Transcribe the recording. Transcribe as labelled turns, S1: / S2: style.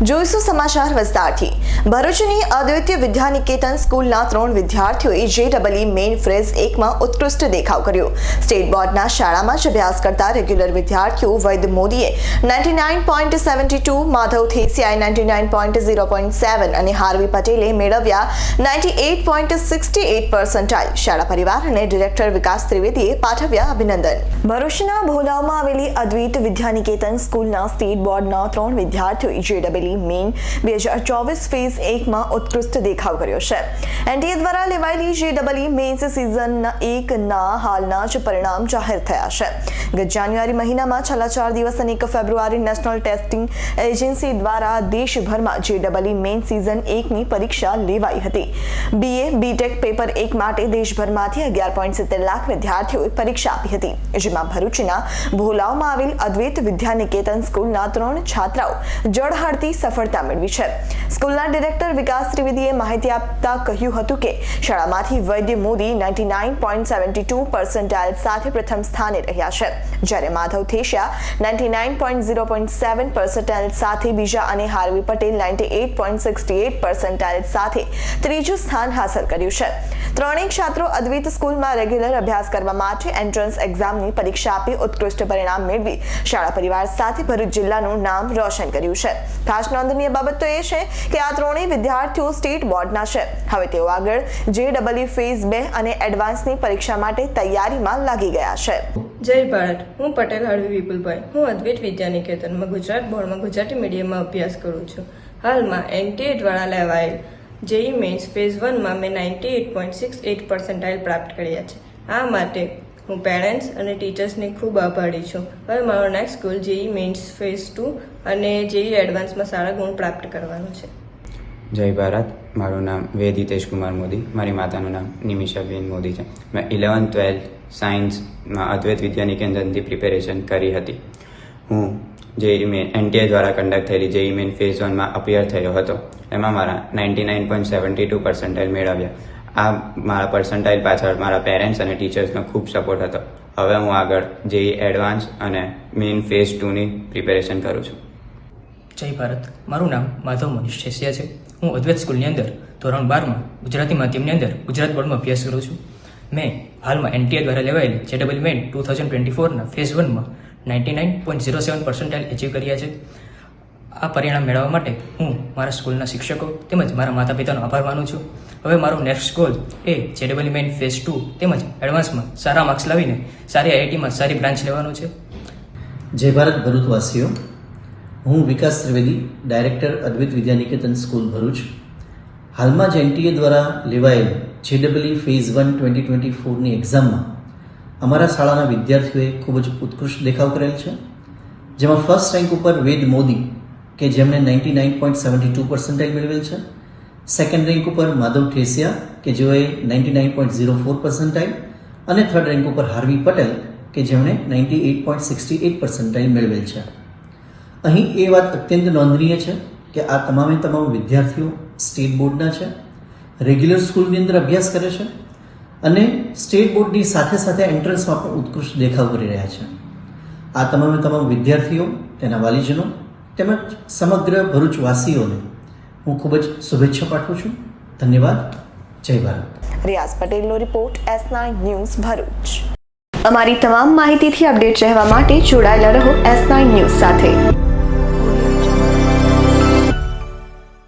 S1: જોઈશું સમાચાર વિસ્તારથી. ભરૂચની અદ્વિતીય વિદ્યાનિકેતન સ્કૂલના ત્રણ વિદ્યાર્થીઓએ જે ડબલઈ મેઇન ફ્રેઝ એકમાં ઉત્કૃષ્ટ દેખાવ કર્યો. સ્ટેટ બોર્ડના શાળામાં જ અભ્યાસ કરતા રેગ્યુલર વિદ્યાર્થીઓ વૈદ મોદીએ ninety nine point seventy two, Madhav થેસિયાએ ninety nine point zero point seven અને હાર્વી પટેલે મેળવ્યા ninety eight point sixty eight percentile. શાળા પરિવાર અને ડિરેક્ટર વિકાસ ત્રિવેદીએ પાઠવ્યા અભિનંદન. ભરૂચના ભોલાવમાં આવેલી અદ્વૈત વિદ્યાનિકેતન સ્કૂલના સ્ટેટ બોર્ડના ત્રણ વિદ્યાર્થીઓએ જે ડબલઈ મેઇન બે હજાર ચોવીસ ફેઝ એકમાં ઉત્કૃષ્ટ દેખાવ કર્યો છે. એનટીએ દ્વારા લેવાયેલી જે ડબલઈ મેઇન્સ સિઝન એકના હાલના જ પરિણામ જાહેર થયા છે. જાન્યુઆરી મહિનામાં છેલ્લા ચાર દિવસ અને એક ફેબ્રુઆરી નેશનલ ટેસ્ટિંગ એજન્સી દ્વારા દેશભરમાં જે ડબલઈ મેઇન સિઝન એકની પરીક્ષા લેવાઈ હતી. બીએ બીટેક પેપર એક માટે દેશભરમાંથી અગિયાર પોઈન્ટ સિત્તેર લાખ વિદ્યાર્થીઓએ પરીક્ષા આપી હતી. જેમાં ભરૂચના ભોલાવમાં આવેલ અદ્વૈત વિદ્યાનિકેતન સ્કૂલના ત્રણ છાત્રાઓ જળહળતી સફળતા મેળવી છે. સ્કૂલના ડિરેક્ટર વિકાસ ત્રિવેદીએ માહિતી આપતા કહ્યું હતું કે શાળામાંથી Vaidya Modi ninety nine point seventy two percentile સાથે પ્રથમ સ્થાને રહ્યા છે. જ્યારે Madhav Thesiya ninety nine point zero point seven percentile સાથે, બીજા અને Harvi Patel ninety eight point sixty eight percentile સાથે ત્રીજું સ્થાન હાંસલ કર્યું છે. ત્રણેય છાત્રો અદ્વૈત સ્કૂલમાં રેગ્યુલર અભ્યાસ કરવા માટે એન્ટ્રન્સ એક્ઝામની પરીક્ષા આપી ઉત્કૃષ્ટ પરિણામ મેળવી શાળા પરિવાર સાથે ભરૂચ જિલ્લાનું નામ રોશન કર્યું છે. ખાસ નોંધનીય બાબત તો એ છે કે આ ત્રણેય વિદ્યાર્થીઓ સ્ટેટ બોર્ડના છે. હવે તેઓ આગળ જે ડબલઈ ફેઝ બે અને એડવાન્સની પરીક્ષા માટે તૈયારીમાં લાગી ગયા છે.
S2: જય ભારત. હું પટેલ હળવી વિપુલભાઈ. હું અદ્વૈત વિદ્યાનિકેતનમાં ગુજરાત બોર્ડમાં ગુજરાતી મીડિયમમાં અભ્યાસ કરું છું. હાલમાં એનટીએ દ્વારા લેવાયેલ જેઈ મેન્સ ફેઝ વનમાં મેં ninety eight point six eight percentile પ્રાપ્ત કર્યા છે. આ માટે હું પેરેન્ટ્સ અને ટીચર્સને ખૂબ આભારી છું. હવે મારો next goal JEE mains phase two અને જેઈ એડવાન્સમાં સારા ગુણ પ્રાપ્ત કરવાનો છે.
S3: જય ભારત. મારું નામ વેદ હિતેશ કુમાર મોદી. મારી માતાનું નામ નિમિષાબેન મોદી છે. મેં ઇલેવન્થ ટ્વેલ્થ સાયન્સમાં અદ્વૈત વિદ્યાનિકેતનથી પ્રિપેરેશન કરી હતી. હું જે મેન એનટીએ દ્વારા કન્ડક્ટ થયેલી જેઈ મેન ફેઝ વનમાં અપિયર થયો હતો. એમાં મારા ninety nine point seventy two percentile મેળવ્યા. આ મારા પર્સન્ટાઇલ પાછળ મારા પેરેન્ટ્સ અને ટીચર્સનો ખૂબ સપોર્ટ હતો. હવે હું આગળ જે એડવાન્સ અને મેઇન ફેઝ ટુની પ્રિપેરેશન કરું છું.
S4: જય ભારત. મારું નામ માધવ મનીષ છેસિયા છે. હું અદ્વૈત સ્કૂલની અંદર ધોરણ બારમાં ગુજરાતી માધ્યમની અંદર ગુજરાત બોર્ડમાં અભ્યાસ કરું છું. મેં હાલમાં એનટીએ દ્વારા લેવાયેલી J double main two thousand twenty ફોરના phase વનમાં ninety nine point zero seven percentile achieve કર્યા છે. આ પરિણામ મેળવવા માટે હું મારા સ્કૂલના શિક્ષકો તેમજ મારા માતા પિતાનો આભાર માનું છું. હવે મારો નેક્સ્ટ ગોલ એ J double main phase two તેમજ એડવાન્સમાં સારા માર્ક્સ લાવીને સારી આઈઆઈટીમાં સારી બ્રાન્ચ લેવાનો છે.
S5: જય ભારત ભરૂચવાસીઓ. હું વિકાસ ત્રિવેદી ડાયરેક્ટર અદ્વૈત વિદ્યાનિકેતન સ્કૂલ ભરૂચ. હાલમાં જ એનટીએ દ્વારા લેવાયેલ J double E phase one twenty twenty ફોરની એક્ઝામમાં અમારા શાળાના વિદ્યાર્થીઓએ ખૂબ જ ઉત્કૃષ્ટ દેખાવ કરેલ છે. જેમાં ફર્સ્ટ રેન્ક ઉપર વેદ મોદી, કે જેમણે ninety nine point seventy two percentile મેળવેલ છે. સેકન્ડ રેન્ક ઉપર માધવ ઠેસિયા, કે જેઓએ ninety nine point zero four percentile અને થર્ડ રેન્ક ઉપર હાર્વી પટેલ, કે જેમણે ninety eight point sixty eight percentile મેળવેલ છે. અહીં એ વાત અત્યંત નોંધનીય છે કે આ તમામે તમામ વિદ્યાર્થીઓ સ્ટેટ બોર્ડના છે, રેગ્યુલર સ્કૂલની અંદર અભ્યાસ કરે છે, અને સ્ટેટ બોર્ડની સાથે સાથે એન્ટ્રન્સમાં પણ ઉત્કૃષ્ટ દેખાવ કરી રહ્યા છે. આ તમામે તમામ વિદ્યાર્થીઓ, તેના વાલીજનો, તેમજ સમગ્ર ભરૂચવાસીઓને હું ખૂબ જ શુભેચ્છા પાઠવું છું. ધન્યવાદ. જય ભારત.
S1: રિયાઝ પટેલનો report S nine news Bharuch. અમારી તમામ માહિતીથી અપડેટ રહેવા માટે જોડાયેલા રહો એસ નાઇન ન્યૂઝ સાથે.